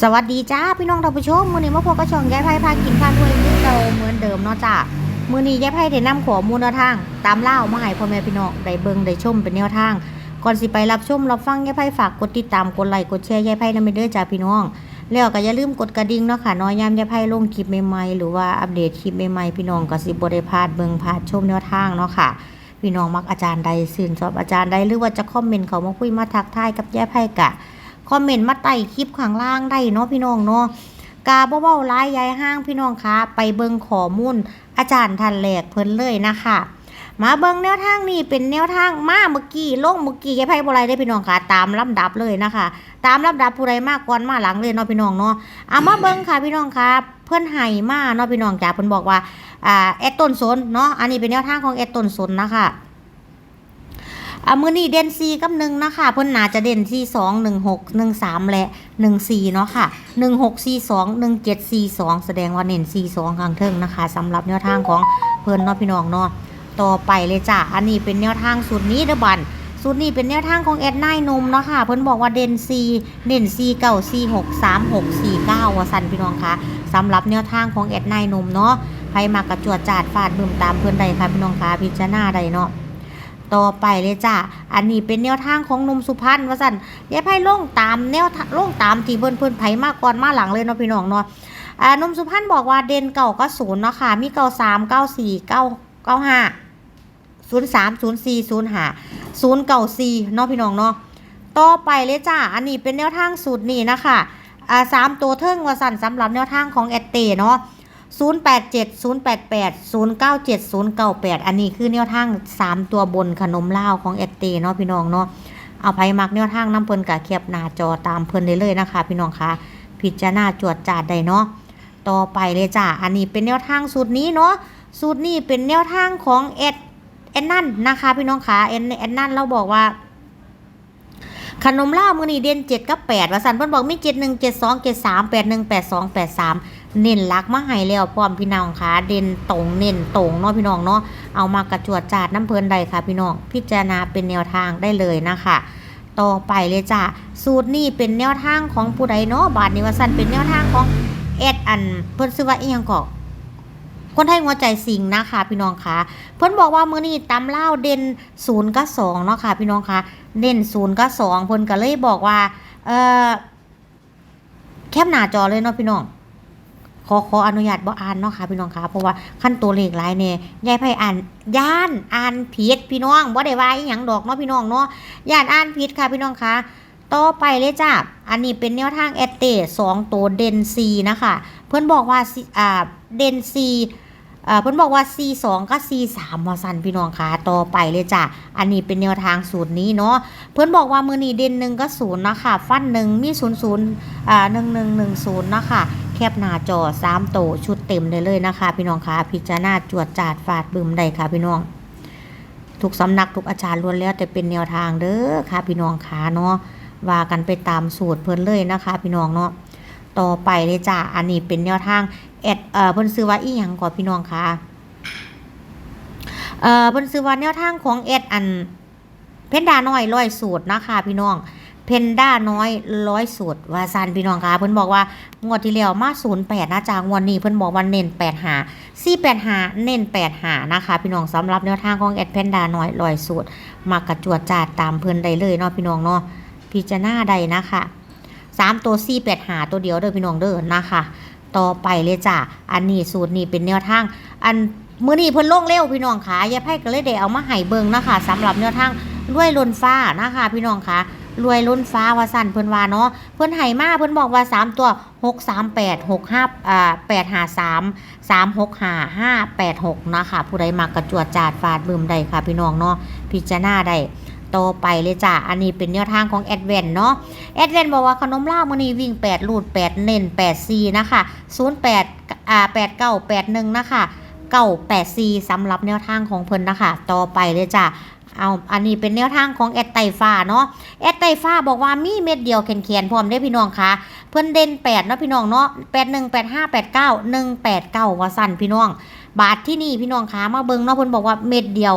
สวัสดีจ้าพี่น้องท่านผู้ชมมื้อนี้มาพบกับช่องยายไพ่พากินข้าวด้วยมือเก่าเหมือนเดิมเนาะจ้ามื้อนี้ยายไพ่ได้นำข้อมูลแนวทาง ตามเล่ามาให้พ่อแม่พี่น้องได้เบิ่งได้ชมเป็นแนวทาง ก่อนสิไปรับชมรับฟังยายไพ่ฝากกดติดตามกดไลค์กดแชร์ยายไพ่นำไปเด้อจ้าพี่น้อง แล้วก็อย่าลืมกดกระดิ่งเนาะค่ะน้อยยามยายไพ่ลงคลิปใหม่ๆหรือว่าอัปเดตคลิปใหม่ๆพี่น้องก็สิบ่ได้พลาดเบิ่งพลาดชมแนวทางเนาะค่ะพี่น้องมักอาจารย์ใดสื่นชอบอาจารย์ใดหรือว่าจะคอมเมนต์เขามาคุยมาทักทายกับยายไพ่กะ คอมเมนต์มาใต้คลิปข้างล่างได้เนาะพี่น้องเนาะกาบ่เว้าร้ายยายห้างพี่น้องคะไปเบิงข้อมูลอาจารย์ทันแหลกเพิ่นเลยนะคะมาเบิงแนวทางนี้เป็นแนวทางมาเมื่อกี้ลงเมื่อกี้ยายไพ่บ่ไรได้พี่น้องค่ะ ตามลำดับเลยนะคะ ตามลำดับผู้ใดมากก่อนมาหลังเลยเนาะพี่น้องเนาะเอามาเบิงค่ะพี่น้องค่ะเพิ่อนให้มาเนาะพี่น้องจ้าเพิ่นบอกว่าอ่าแอดต้นสนเนาะอันนี้เป็นแนวทางของแอดต้นสนนะคะ อะมือนี้เด่นซีกับหนึ่งนะคะเพิ่นน่าจะเด่นซีสองหนึ่งหกหนึ่งสามและหนึ่งสี่เนาะค่ะหนึ่งหกสี่สองหนึ่งเจ็ดสี่สองแสดงว่าเน้นสี่สองข้างเทิงนะคะสำหรับแนวทางของเพิ่นเนาะพี่น้องเนาะต่อไปเลยจ้ะอันนี้เป็นแนวทางสูตรนี้เด้อบันสูตรนี้เป็นแนวทางของแอดไนนมเนาะค่ะ เพิ่นบอกว่าเด่นซีเด่นซีเก้าซีหกสามหกสี่เก้าว่สันพี่น้องคะสำหรับแนวทางของแอดไนนมเนาะใครมากระจวดจาดฟาดบึมตามเพิ่อนใดค่ะพี่น้องคะพิจารณาใดเนาะ ต่อไปเลยจ้ะ อันนี้เป็นแนวทางของนมสุพรรณว่าสั่นยายไพ่ล่งตามแนวทางลงตามที่เพิ่นเพิ่นไผมากก่อนมาหลังเลยเนาะพี่น้องเนาะอ่านมสุพรรณบอกว่าเด่นเก่าก็ศูนย์เนาะค่ะ มีเก่าสามเก้าสี่เก้าเก้าห้าศูนย์สามศูนย์สี่ศูนย์ห้าศูนย์เก้าสี่เนาะพี่น้องเนาะ ต่อไปเลยจ้ะ อันนี้เป็นแนวทางสูตรนี้นะคะอ่าสามตัวเทิงว่าสั่นสำหรับแนวทางของแอตเต้เนาะ 087 088 097 098 อันนี้คือแนวทาง 3 ตัวบนขนมลาวของเอเตเนาะพี่น้องเนาะเอาไผมักแนวทางน้ำเพิ่นกะเคียบหน้าจอตามเพิ่นได้เลยนะคะ พี่น้องคะพิจารณาจวดจาดได้เนาะต่อไปเลยจ้ะอันนี้เป็นแนวทางสูตรนี้เนาะสูตรนี้เป็นแนวทางของเอ็ดเอ็ดนั่นนะคะ พี่น้องคะเอ็ดเอ็ดนั่นเราบอกว่าขนมลาวมือนี้เด่น7กับ8ว่าซั่นเพิ่นบอกมี71 72 73 81 82 83เจ็ดสามแปดหน้ เนหลักมาให้แล้วพร้อมพี่น้องค่ะ เด่นตรงเน้นตรงเนาะพี่น้องเนาะเอามากระจวดจาดน้ำเพลินใดค่ะ พี่น้องพิจารณาเป็นแนวทางได้เลยนะคะต่อไปเลยจ้ะสูตรนี้เป็นแนวทางของผู้ใดเนาะบาทนี้ว่าสั้นเป็นแนวทางของเอ็ดอันเพิ่นซื้อว่าอียงก็คนไทยหัวใจสิงนะคะพี่น้องค่ะเพิ่นบอกว่ามื้อนี้ตำเล่าเด่นศูนย์กับสองเนาะค่ะพี่น้องค่ะเด่นศูนย์กับสองเพิ่นก็เลยบอกว่าเออแคปหน้าจอเลยเนาะพี่น้อง ขอขออนุญาตบ่อ่านเนาะค่ะพี่น้องค่ะเพราะว่าขั้นตัวเลขหลายเนี่ยยายไพ่อ่านย่านอ่านผิดพี่น้องบ่ได้ว่าอีหยังดอกเนาะพี่น้องเนาะย่านอ่านผิดค่ะพี่น้องค่ะต่อไปเลยจ้ะอันนี้เป็นแนวทางแอตเต้สองตัวเดนซีนะคะ เพิ่อนบอกว่าอ่าเดนซีเพิ่นบอกว่า C2 กับ C3 ว่าซั่นพี่น้องคะต่อไปเลยจ้ะ อันนี้เป็นแนวทางสูตรนี้เนาะ เพิ่นบอกว่ามือนีเด่นหนึ่งก็ศูนย์นะคะ ฟันหนึ่งมีศูนย์ศูนย์อ่าหนึ่งหนึ่งหนึ่งศูนย์นะคะ แคบหน้าจอ3โตชุดเต็มได้เลยนะคะ พี่น้องคะพิจารณาจวดจาดฟาดบึมได้ค่ะพี่น้อง ทุกสำนักทุกอาจารย์ล้วนแล้วแต่เป็นแนวทางเด้อค่ะพี่น้องคะเนาะว่ากันไปตามสูตรเพิ่นเลยนะคะ พี่น้องเนาะต่อไปเลยจ้ะอันนี้เป็นแนวทางแอดเอ่อเพิ่นซื้อว่าอีหยังก่อนพี่น้องคะเอ่อเพิ่นซื้อว่าแนวทางของแอดอันเพนดาน้อยร้อยสูตรนะคะ พี่น้อง เพนด้าน้อยร้อยสูตรว่าซันพี่น้องคะเพิ่นบอกว่างวดที่แล้วมา08นย์แปดนะจ๊ะงวดนี้เพิ่นบอกว่าเน้น8หา485เน้น8หานะคะ พี่น้องสำหรับแนวทางของแอดเพนด้าน้อยร้อยสูตรมากระจวดจาดตามเพิ่นได้เลยเนาะพี่น้องเนาะพิจารณาได้นะคะสามตัว485หาตัวเดียวเด้อพี่น้องเด้อนะคะ ต่อไปเลยจ้ะอันนี้สูตรนี้เป็นแนวทาง อันมื้อนี้เพิ่นลงเร็วพี่น้องคะยายไพ่ก็เลยได้เอามาให้เบิ่งนะคะสำหรับแนวทาง รวยล้นฟ้านะคะ พี่น้องคะรวยล้นฟ้าว่าสั่นเพิ่นว่าเนาะเพิ่นให้มาเพิ่นบอกว่า 3 ตัว 6 3 8 6 5อ่า8 5 3 3 6 5 5 8 6นะคะผู้ใดมักระจวดจาดฟาดบึมได้ค่ะ พี่น้องเนาะพิจารณาได้ต่อไปเลยจ้ะ อันนี้เป็นแนวทางของแอดเวนเนาะ แอดเวนบอกว่าขนมล่ามือนี้วิ่ง 8 ลูด 8 เน้น8 4นะคะ08อ่า8 9 8 1 นะคะ9 8 4สำหรับแนวทางของเพิ่นนะคะ ต่อไปเลยจ้ะ เอาอันนี้เป็นแนวทางของแอดไตฟ้าเนาะแอดไตฟ้าบอกว่ามีเม็ดเดียวแขนๆพร้อมได้พี่น้องคะเพิ่นเด่น8เนาะพี่น้องเนาะ8 1 8 5 8 9 1 8 9ว่าสั่นพี่น้อง บาทที่นี่พี่น้องคะมาเบิงเนาะเพิ่นบอกว่าเม็ดเดียว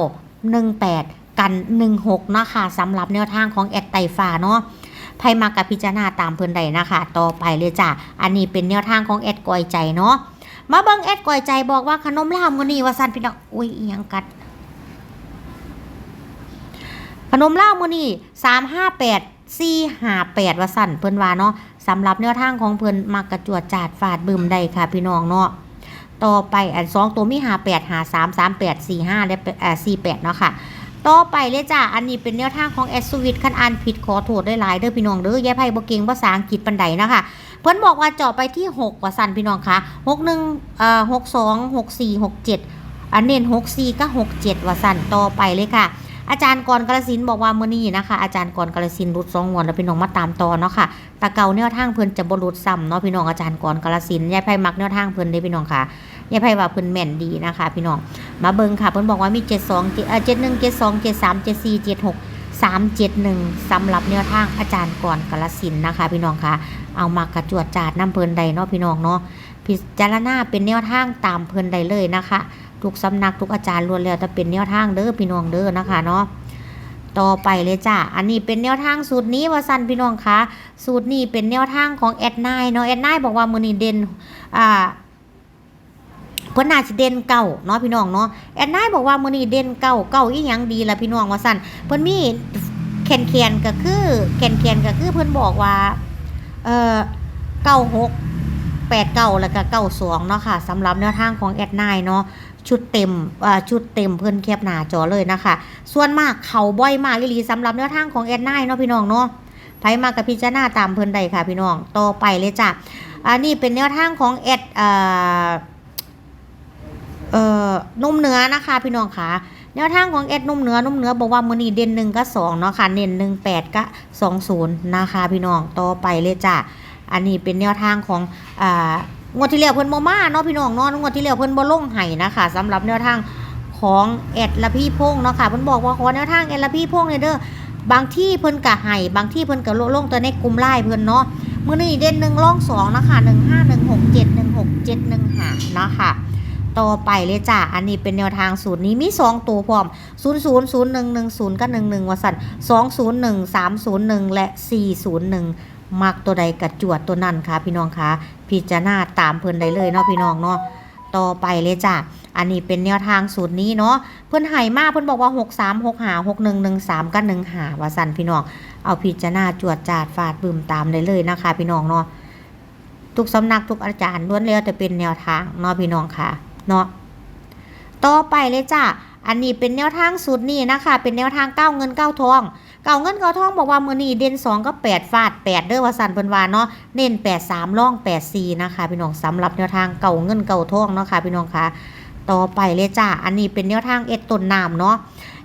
18กัน16นะคะสำหรับแนวทางของแอดไตฟ้าเนาะไพ่มากับพิจารณาตามเพิ่อนใดนะคะ ต่อไปเลยจ้ะ อันนี้เป็นแนวทางของแอดกอยใจเนาะ มาเบิงแอดกอยใจบอกว่าขนมลาวมื้อนี้ว่าซั่นพี่น้อง อุ้ยอียังกัด ขนมเลามื้อนี้358 458ว่าซั่นเพิ่นว่าเนาะสำหรับแนวทางของเพิ่นมักกระจวดจาดฟาดบึมได้ค่ะพี่น้องเนาะต่อไปอันสองตัวมี58 53 38 45และเอ่อ48เนาะค่ะต่อไปเลยจ้ะอันนี้เป็นแนวทางของแอสวิตคันอ่านผิดขอโทษได้หลายเด้อพี่น้องเด้อแยายไพ่บ่เก่งภาษาอังกฤษปันใดนะคะเพิ่นบอกว่าเจาะไปที่6ว่าสันพี่น้องคะ61เอ่อ62 64 67อันเน้น64กับ67ว่าสันต่อไปเลยค่ะ อาจารย์กรกาลสินบอกว่ามื้อนี้นะคะ อาจารย์กรกาลสินรุดสองงวดแล้วพี่น้องมาตามต่อเนาะค่ะตะเกาแนวทางเพิ่นจะบรุดซ้ำเนาะพี่น้องอาจารย์กรกาลสินยายไพ่มักแนวทางเพิ่นเด้พี่น้องค่ะยายไพ่ว่าเพิ่นแม่นดีนะคะ พี่น้องมาเบิ่งค่ะเพิ่นบอกว่ามี72เอ่งเจ็ดสอ71 72 73 74 76 371สามเจ็ดหนึ่งสำหรับแนวทางอาจารย์ก่อนกาลสินนะคะ พี่น้องค่ะเอามากระจวดจาดน้ำเพิ่นใดเนาะพี่น้องเนาะพิจารณาเป็นแนวทางตามเพิ่นใดเลยนะคะ ทุกสำนักทุกอาจารย์ล้วนแล้วแต่เป็นแนวทางเด้อพี่น้องเด้อนะคะเนาะต่อไปเลยจ้ะ อันนี้เป็นแนวทางสูตรนี้ว่าสั้นพี่น้องคะสูตรนี้เป็นแนวทางของแอดไนเนาะแอดไนบอกว่ามือนี้เด่นอ่าเพิ่นน่าสิเด่นเก่าเนาะพี่น้องเนาะแอนนายบอกว่ามือนี้เด่นเก่าเก่าอีหยังดีละพี่น้องว่าซั่นเพิ่นมีแคนแคนก็คือแคนแคนก็คือเพิ่นบอกว่าเอ่อ96 89แล้วก็92เนาะค่ะสำหรับแนวทางของแอดนายเนาะ ชุดเต็มชุดเต็มเพิ่อนแคบหนาจอเลยนะคะ ส่วนมากเขาบ่อยมากลีสำหรับแนวทางของแอดนายเนาะพี่น้องเนาะไผมากกับพิจารณาตามเพิ่อนได้ค่ะพี่น้องต่อไปเลยจ้ะอันนี้เป็นแนวทางของแอดอ่าเอ่อนุ่มเนื้อนะคะพี่น้องคะแนวทางของแอดนุ่มเนื้อนุ่มเนื้อบอกว่ามือนี้เด่นหนึ่งก็สองเนาะค่ะเน้นหนึ่งแปดก็สองศูนย์นะคะพี่น้องต่อไปเลยจ้ะอันนี้เป็นแนวทางของอ่า งวดที่แล้วเพิ่นบ่มาเนาะพี่น้องเนาะงวดที่แล้วเพิ่นบ่ลงให้นะคะสำหรับแนวทางของแอดละพี่พงเนาะค่ะเพิ่นบอกว่าขอแนวทางแอดละพี่พงเนี่ยเด้อบางที่เพิ่นกะให้บางที่เพิ่นกะลงตัวในกลุ่มไลน์เพิ่นเนาะมื้อนี้เด่นหนึ่งร่องสองนะคะหนึ่งห้าหนึ่งหกเจ็ดหนึ่งหกเจ็ดหนึ่งห้านะค่ะต่อไปเลยจ้ะอันนี้เป็นแนวทางสูตรนี้มี 2 ตัวพร้อม 0 0 0 1 1 0กับ11ว่าสั่น2 0 1 3 0 1 และ 401 มักตัวใดกระจวดตัวนั้นค่ะ พี่น้องคะพิจารณาตามเพิ่นได้เลยเนาะพี่น้องเนาะต่อไปเลยจ้ะอันนี้เป็นแนวทางสูตรนี้เนาะเพิ่อนให้มากเพิ่อนบอกว่า 6 3 6 5 6 1 1 3กับ1 5ว่าสั่นพี่น้องเอาพิจารณาจวดจาดฟาดบึมตามได้เลยนะคะ พี่น้องเนาะทุกสำนักทุกอาจารย์ล้วนแล้วแต่เป็นแนวทางเนาะพี่น้องค่ะเนาะต่อไปเลยจ้ะ อันนี้เป็นแนวทางสูตรนี้นะคะ เป็นแนวทางเก้าเงินเก้าทองเก้าเงินเก้าทองบอกว่ามือนี้เด่นสองก็แปดฟาดแปดเด้อว่าสันเพิ่นว่าเนาะเน้นแปดสามล่องแปดสี่นะคะพี่น้องสำหรับแนวทางเก่าเงินเก่าทองเนาะค่ะพี่น้องค่ะต่อไปเลยจ้ะอันนี้เป็นแนวทางเอ็ดต้นน้ำเนาะ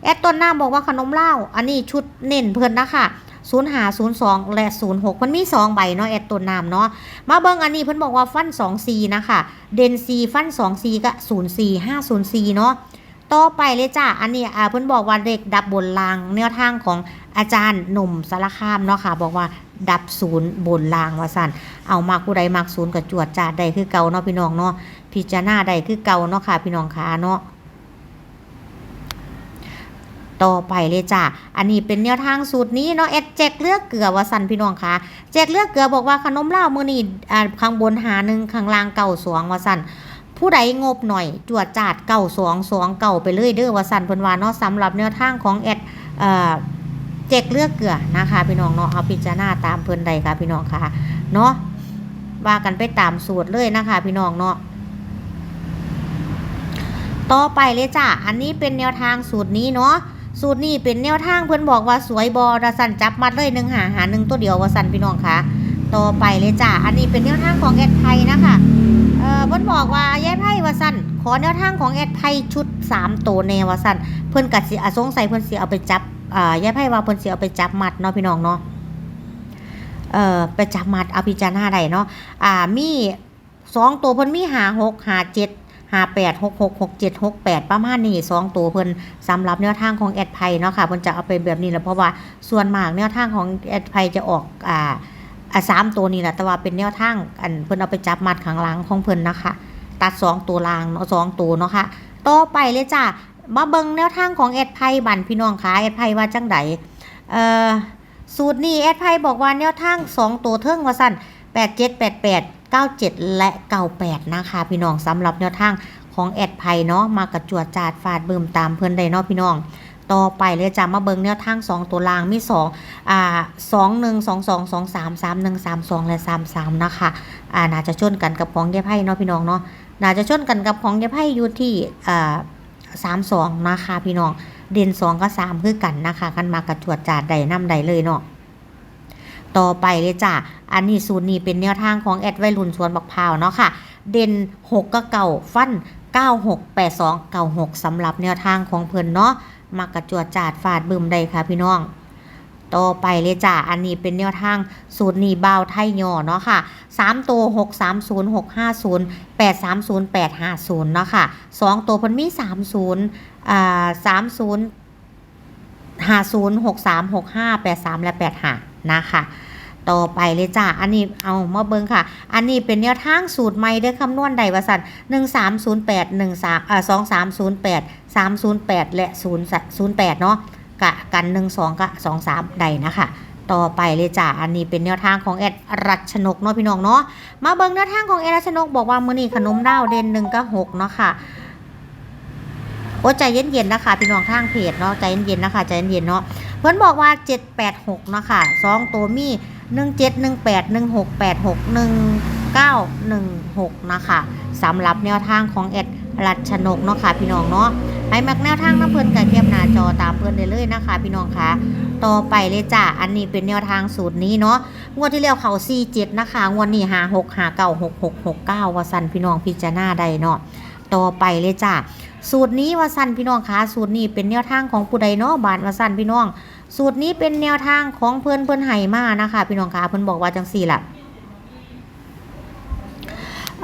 เอ็ดต้นน้ำบอกว่าขนมเหล้าอันนี้ชุดเน้นเพิ่นนะคะศูนย์หาศูนย์สองและศูนย์หกมันมีสองใบเนาะเอ็ดต้นน้ำเนาะมาเบิ่งอันนี้เพิ่นบอกว่าฟัน2 4นะคะ เดนซีฟัน2 4กับ0 4 5 0 4เนาะ ต่อไปเลยจ้ะอันนี้อ่าเพิ่นบอกว่าเด็กดับบนลางแนวทางของอาจารย์หนุ่มสารคามเนาะค่ะ บอกว่าดับศูนย์บนลางว่าสั่นเอามากผู้ใดมากศูนย์กับจวดจาได้คือเก่าเนาะพี่น้องเนาะพิจารณาได้คือเก่าเนาะค่ะ พี่น้องค่ะเนาะต่อไปเลยจ้ะ อันนี้เป็นแนวทางสูตรนี้เนาะแอดแจกเลือกเกลือว่าสันพี่น้องคะแจกเลือกเกลือบอกว่าขนมเหล้ามือนี่อ่าข้างบนหาหนึ่งข้างล่างเก่าสวงว่าสัน ผู้ใดงบหน่อย จวดจาดเก่าสวงสวงเก่าไปเลยเด้อว่าสันพนว่าเนาะสำหรับแนวทางของแอดเอ่อแจกเลือกเกลือนะคะพี่น้องเนาะเอาพิจารณาตามเพิ่นใดค่ะพี่น้องค่ะเนาะว่ากันไปตามสูตรเลยนะคะพี่น้องเนาะต่อไปเลยจ้ะอันนี้เป็นแนวทางสูตรนี้เนาะสูตรนี้เป็นแนวทางเพิ่อนบอกว่าสวยบอระสันจับมัดเลยหนึ่งหาหาหนึ่งตัวเดียววสันพี่น้องคะต่อไปเลยจ้ะอันนี้เป็นแนวทางของแอดไทยนะคะ ออเพิ่นบอกว่าแยายไพ่ว่าสันขอแนวทางของแอดไทยชุด3ตัวแนวว่าสันเพิ่นกัดสิอาสงสัยเพิ่นสิเอาไปจับอ่ายายไพ่ว่าเพิ่นสิเอาไปจับมัดเนาะพี่น้องเนาะเอ่อไปจับมัดเอาพิจารณาได้เนาะอ่ามีสองตัวเพิ่นมีหาหกหาเจ็ดหาแปดหกหกหกเจ็ดหกแปดประมาณนี้สองตัวเพิ่นสำหรับแนวทางของแอดไพ่เนาะค่ะเพิ่นจะเอาไปแบบนี้แหละเพราะว่าส่วนมากแนวทางของแอดไพ่จะออกอ่า อ่าสามตัวนี่แหละแต่ว่าเป็นแนวทางอันเพิ่นเอาไปจับมัดข้างหลังของเพิ่นนะคะ ตัดสองตัวลางเนาะสองตัวเนาะค่ะต่อไปเลยจ้ะมาเบิงแนวทางของแอดไพบันพี่น้องคะแอดไพว่าจังไดเอ่อสูตรนี้แอดไพบอกว่าแนวทาง2ตัวเทิงว่าสั่น87 88 97แปดแปดเก้าเจ็ดและ98นะคะพี่น้องสำหรับแนวทางของแอดไพเนาะมากระจวดจาดฟาดเบืมตามเพื่อนไดเนาะพี่น้อง ต่อไปเลยจะมาเบิงแนวทาง 2 ตัวรางมี2อ่า2 1 2 2 2 3 3 1 3 2 และ 3 3 นะคะ อ่าน่าจะชนกันกับของยายไพ่เนาะพี่น้องเนาะน่าจะชนกันกับของยายไพ่อยู่ที่อ่าสามสองนะคะพี่น้อง เด่นสองก็สามคือกันนะคะกันมากระจวดจาดใดน้ำใดเลยเนาะต่อไปเลยจ้ะ อันนี้สูตรนี้เป็นแนวทางของแอดไวรุนสวนบักพร้าวเนาะค่ะ เด่น 6ก็เก่าฟัน 9682 96สำหรับแนวทางของเพิ่นเนาะ มากระจวดจาดฟาดบึมได้ค่ะพี่น้อง ต่อไปเลยจ้ะอันนี้เป็นแนวทางสูตรนี้เบาไทยย่อเนาะค่ะ3ตัว6 3 0 6 5 0 8 3 0 8 5 0เนาะค่ะ2ตัวพันมี 30อ่า30 50 63 65 83 และ85นะคะ ต่อไปเลยจ้ะอันนี้เอามาเบิ่งค่ะ อันนี้เป็นแนวทางสูตรใหม่เด้อคำนวณใดว่าสั่น1308 13อ่า2308 308แปดสามศูนย์แปดและ008เนาะกะกัน12กะ23ใดนะคะต่อไปเลยจ้ะ อันนี้เป็นแนวทางของแอดรัชนกเนาะพี่น้องเนาะ มาเบิ่งแนวทางของแอดรัชนกบอกว่ามื้อนี้ขนมดาวเด่น1กับ6เนาะค่ะ โอ้ใจเย็นๆนะคะพี่น้องทางเพจเนาะใจเย็นๆนะคะใจเย็นๆเนาะ เพิ่นบอกว่า 786เนาะค่ะสองตัวมี 1718 1686 1916นะคะสำหรับแนวทางของแอดรัชนกเนาะค่ะพี่น้องเนาะให้มักแนวทางน้ำเพิ่นกับเทียบหน้าจอตามเพิ่นได้เลยนะคะ พี่น้องคะต่อไปเลยจ้ะอันนี้เป็นแนวทางสูตรนี้เนาะงวดที่แล้วเขา47นะคะงวดนี้56 59 66 69ว่าซันพี่น้องพิจารณาได้เนาะต่อไปเลยจ้ะสูตรนี้ว่าสั้นพี่น้องคะสูตรนี้เป็นแนวทางของผู้ใดเนาะบานว่าสั้นพี่น้อง สูตรนี้เป็นแนวทางของเพื่อนเพื่อนไห้มานะคะ พี่น้องคะเพื่อนบอกว่าจังสี่ละ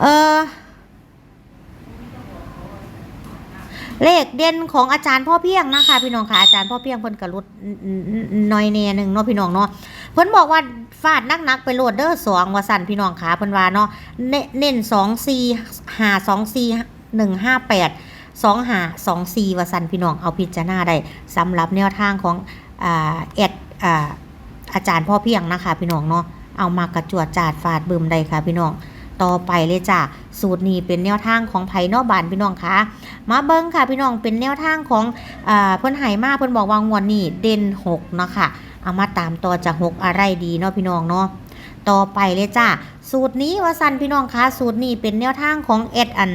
เออเลขเด่นของอาจารย์พ่อเพียงนะคะ พี่น้องคะอาจารย์พ่อเพียงเพิ่นกระลุดน้อยเน่หนึ่งเนาะพี่น้องเนาะเพิ่นบอกว่าฟาดนักๆไปโหลดเด้อสองว่าสั่นพี่น้องคะเพิ่นว่าเนาะเน้นสองสี่หาสองสี่หนึ่งห้าแปดสองหาสองซีวสันพี่น้องเอาพิจารณาได้สำหรับแนวทางของ แอดอาอาจารย์พ่อเพียงนะคะพี่น้องเนาะเอามากระจวดจาดฟาดบึมได้ค่ะพี่น้องต่อไปเลยจ้ะสูตรนี้เป็นแนวทางของไผ่นอกบานพี่น้องคะมาเบิ้งค่ะพี่น้องเป็นแนวทางของอเพิ่นไหมาเพิ่นบอกว่างวดนี้เด่นหกเนาะค่ะเอามาตามต่อจากหกอะไรดีเนาะพี่น้องเนาะต่อไปเลยจ้ะสูตรนี้วสันพี่น้องคะสูตรนี้เป็นแนวทางของเอ็ดอัน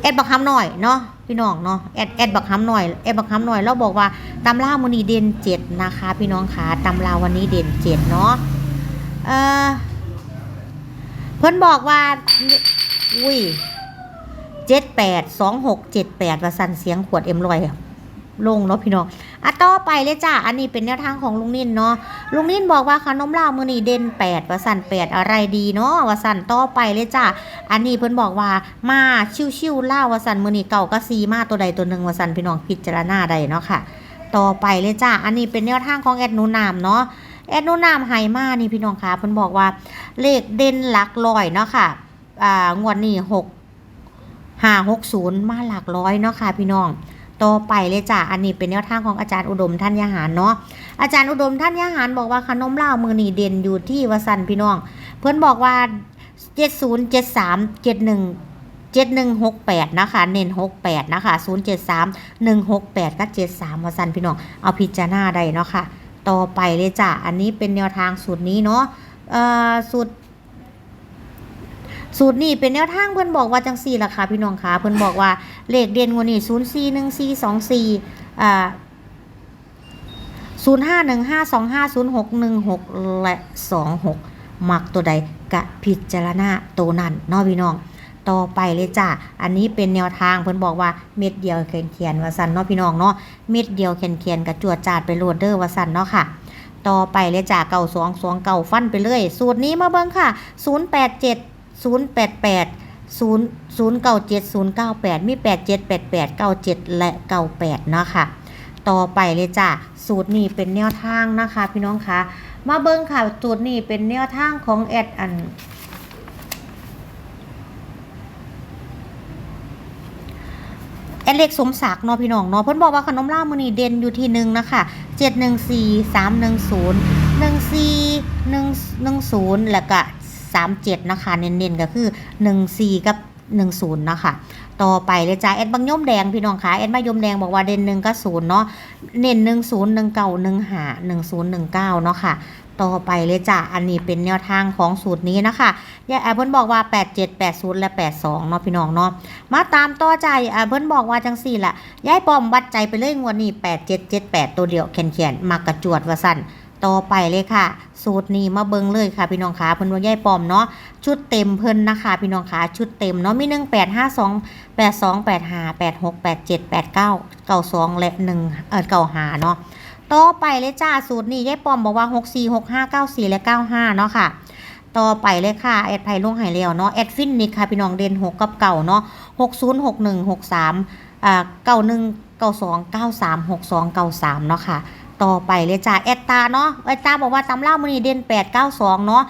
แอดบักฮัมหน่อยเนาะ พี่น้องเนาะแอดแอดบักฮัมหน่อยแอดบักฮัมหน่อยเราบอกว่าตำราวันนี้เด่นเจ็ดนะคะ พี่น้องคะตำราวันนี้เด่นเจ็ดเนาะเออเพิ่นบอกว่าอุ้ยเจ็ดแปดสองหกเจ็ดแปดว่าสันเสียงขวดเอ็มลอยลงเนาะพี่น้อง อะต่อไปเลยจ้าอันนี้เป็นแนวทางของลุงนินเนาะลุงนินบอกว่าขนมลาวมือนี้เด่นแปดว่าสั่นแปดอะไรดีเนาะว่าสั่นต่อไปเลยจ้าอันนี้เพิ่นบอกว่ามาชิวๆล่าวาสันมือนี้เก่าก็ซีมาตัวใดตัวหนึ่งวาสันพี่น้องพิจารณาได้เนาะค่ะ ต่อไปเลยจ้าอันนี้เป็นแนวทางของแอดนูนามเนาะแอดนูนามไฮมานี่พี่น้องคะเพิ่นบอกว่าเลขเด่นหลักร้อยเนาะค่ะอ่างวดนี้หกห้าหกศูนย์มาหลักร้อยเนาะค่ะพี่น้อง ต่อไปเลยจ้ะอันนี้เป็นแนวทางของอาจารย์อุดมท่านยาหารเนาะอาจารย์อุดมท่านยาหารบอกว่าขนมลาวมือนีเด่นอยู่ที่วสันพี่น้อง เพื่อนบอกว่าเจ็ดศูนย์เจ็ดสามเจ็ดหนึ่งเจ็ดหนึ่งหกแปดนะคะ เน้นหกแปดนะคะศูนย์เจ็ดสามหนึ่งหกแปดก็เจ็ดสามมาสันพี่น้อง เอาพิจารณาได้เนาะค่ะต่อไปเลยจ้ะอันนี้เป็นแนวทางสูตรนี้เนาะเอ่อสูตร สูตรนี้เป็นแนวทางเพื่อนบอกว่าจังสี่ราคาพี่น้องคะเพื่อนบอกว่าเลขเด่นกว่านี้ศูนย์สี่หนึ่งสี่สองสี่อ่าศูนย์ห้าหนึ่งห้าสองห้าศูนย์หกหนึ่งหกและสองหกมักตัวใดกะพิจารณาตัวนั้นนอพี่น้อง ต่อไปเลยจ้ะอันนี้เป็นแนวทางเพิ่อนบอกว่าเม็ดเดียวเขียนเขียนว่าสันเนาะพี่น้องเนาะเม็ดเดียวเขียนเขียนกับจวดจาดไปโหลดเดอร์ว่าสันเนาะค่ะต่อไปเลยจ้ะเก่าสองสองเก่าฟันไปเลย สูตรนี้มาเบิ่งค่ะ 0 8 7 0 8 8 0 0 9 7 0 9 8 มี 8 7 8 8 9 7 และ 98เนาะค่ะต่อไปเลยจ้ะ สูตรนี้เป็นแนวทางนะคะ พี่น้องคะ มาเบิ้งค่ะ สูตรนี้เป็นแนวทางของแอดอันแอดเล็กสมศักดิ์เนาะพี่น้องเนาะเพิ่นบอกว่าขนมลามือนี้เด่นอยู่ที่หนึ่งนะคะ714 310 14 110แล้วก็ 37นะคะเน้นๆก็คือ 14 กับ 10นะคะต่อไปเลยจ้าแอดบางย่อมแดงพี่น้องคะแอดมายมแดงบอกว่าเด่น1กับ0เนาะเน้น10 19 15 10 19เก่าหนึ่งหาหนึ่งศูนย์หนึ่งเก้าเนาะค่ะต่อไปเลยจ้ะ อันนี้เป็นแนวทางของสูตรนี้นะคะยายแอปเปิลบอกว่า 87 80 และ 82 เนาะพี่น้องเนาะ มาตามต่อใจแอปเปิลบอกว่าจังสี่ละยายปอมวัดใจไปเลยงวดนี้ 8778 ตัวเดียวแขนๆมากระจวดว่าสั่น ต่อไปเลยค่ะ สูตรนี้มาเบิงเลยค่ะพี่น้องคะเพิ่นว่ายายปอมเนาะชุดเต็มเพิ่นนะคะพี่น้องคะชุดเต็มเนาะมี1852 82 85 86 87 89 92และ1เอ่อ95เนาะต่อไปเลยจ้าสูตรนี้ยายปอมบอกว่า6 4 6 5 9 4และ95เนาะค่ะต่อไปเลยค่ะ แอดไพลงไหแล้วเนาะแอดฟินนี่ค่ะพี่น้องเด่น6กับเก่าเนาะ60 61 63อ่า91 92 93 62 93เนาะค่ะ ต่อไปเลยจ้าแอดตาเนาะแอดตาบอกว่าตำเล่ามือนี้เด่น8 92เนาะ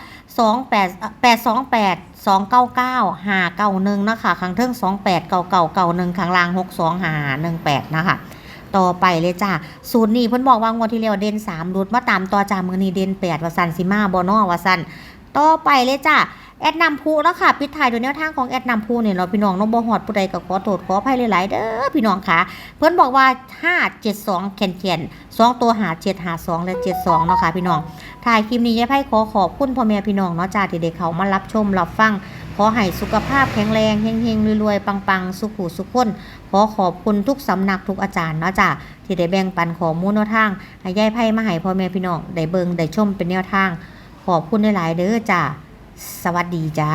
28 828 299 591นะคะข้างเทิง28 99 91ข้างล่าง62 518นะคะต่อไปเลยจ้าสูตรนี้เพิ่นบอกว่างวดที่แล้วเด่น3รุดมาตามต่อจ้ามือนีเด่น8ว่าซั่นสิมาบ่นอว่าซั่นต่อไปเลยจ้า แอดนำผู้แล้วค่ะปิดท้ายด้วยแนวทางของแอดนำผู้เนี่ยเนาะพี่น้องน้องบ่ฮอดผู้ใดก็ขอโทษขออภัยหลายๆเด้อพี่น้องค่ะ เพิ่นบอกว่า 572แคนๆ2ตัวหา7หา2และ72เนาะค่ะพี่น้องถ่ายคลิปนี้ยายไพ่ขอขอบคุณพ่อแม่พี่น้องเนาะจ้าที่ได้เข้ามารับชมรับฟังขอให้สุขภาพแข็งแรงเฮงๆรวยๆปังๆ สุขุสุขคนขอขอบคุณทุกสำนักทุกอาจารย์เนาะจ้ะที่ได้แบ่งปันข้อมูลแนวทางให้ยายไพ่มาให้พ่อแม่พี่น้องได้เบิงได้ชมเป็นแนวทาง ขอบคุณหลายๆเด้อจ้ะ สวัสดีจ้า